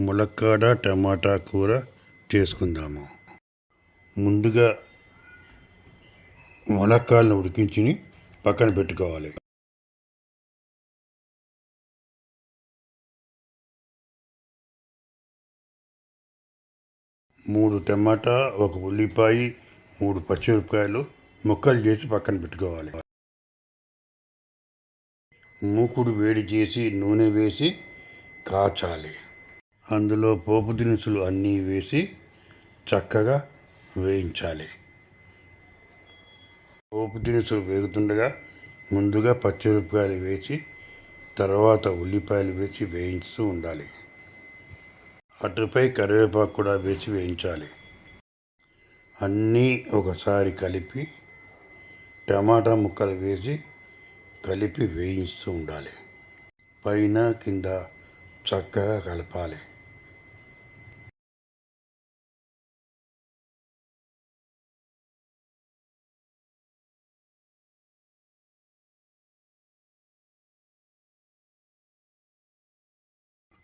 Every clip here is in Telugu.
ములక్కాడ టమాటా కూర చేసుకుందాము. ముందుగా ములక్కాడను ఉడికించి పక్కన పెట్టుకోవాలి. మూడు టమాటా ఒక ఉల్లిపాయ మూడు పచ్చిమిరపకాయలు ముక్కలు చేసి పక్కన పెట్టుకోవాలి. మూకుడు వేడి చేసి నూనె వేసి కాచాలి. అందులో పోపు దినుసులు అన్నీ వేసి చక్కగా వేయించాలి. పోపు దినుసులు వేగుతుండగా ముందుగా పచ్చిమిరపకాయలు వేసి తర్వాత ఉల్లిపాయలు వేసి వేయించుతూ ఉండాలి. అటుపై కరివేపాకు కూడా వేసి వేయించాలి. అన్నీ ఒకసారి కలిపి టమాటా ముక్కలు వేసి కలిపి వేయిస్తూ ఉండాలి. పైన కింద చక్కగా కలపాలి.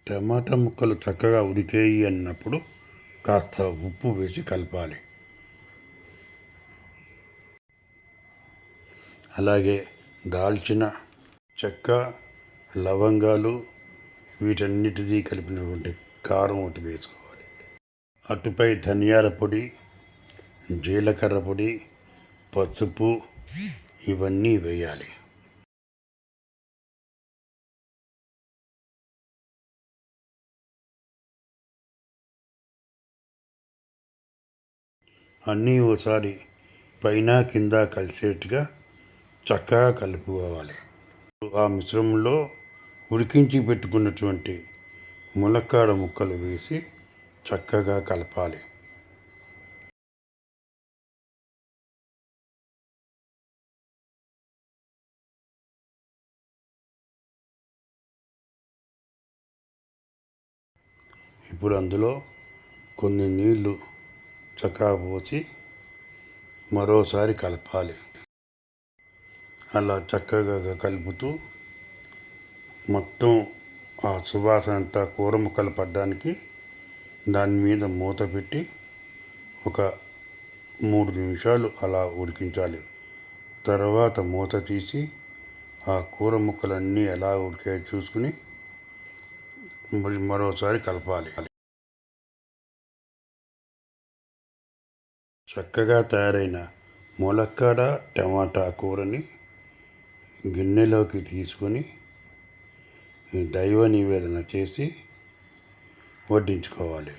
టమాటా ముక్కలు చక్కగా ఉడికేయి అన్నప్పుడు కాస్త ఉప్పు వేసి కలపాలి. అలాగే దాల్చిన చెక్క లవంగాలు వీటన్నిటిది కలిపినటువంటి కారం ఒకటి వేసుకోవాలి. అటుపై ధనియాల పొడి జీలకర్ర పొడి పసుపు ఇవన్నీ వేయాలి. అన్నీ ఓసారి పైన కింద కలిసేట్టుగా చక్కగా కలుపుకోవాలి. ఆ మిశ్రమంలో ఉడికించి పెట్టుకున్నటువంటి ములక్కాడ ముక్కలు వేసి చక్కగా కలపాలి. ఇప్పుడు అందులో కొన్ని నీళ్ళు చక్కగా పోసి మరోసారి కలపాలి. అలా చక్కగా కలుపుతూ మొత్తం ఆ సువాసన అంతా కూర ముక్కలు పడ్డానికి దాని మీద మూత పెట్టి ఒక మూడు నిమిషాలు అలా ఉడికించాలి. తర్వాత మూత తీసి ఆ కూర ముక్కలన్నీ ఎలా ఉడికాయో చూసుకుని మరి మరోసారి కలపాలి. చక్కగా తయారైన ములక్కాడ టమాటా కూరని గిన్నెలోకి తీసుకొని దైవ నివేదన చేసి వడ్డించుకోవాలి.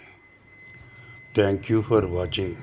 Thank you for watching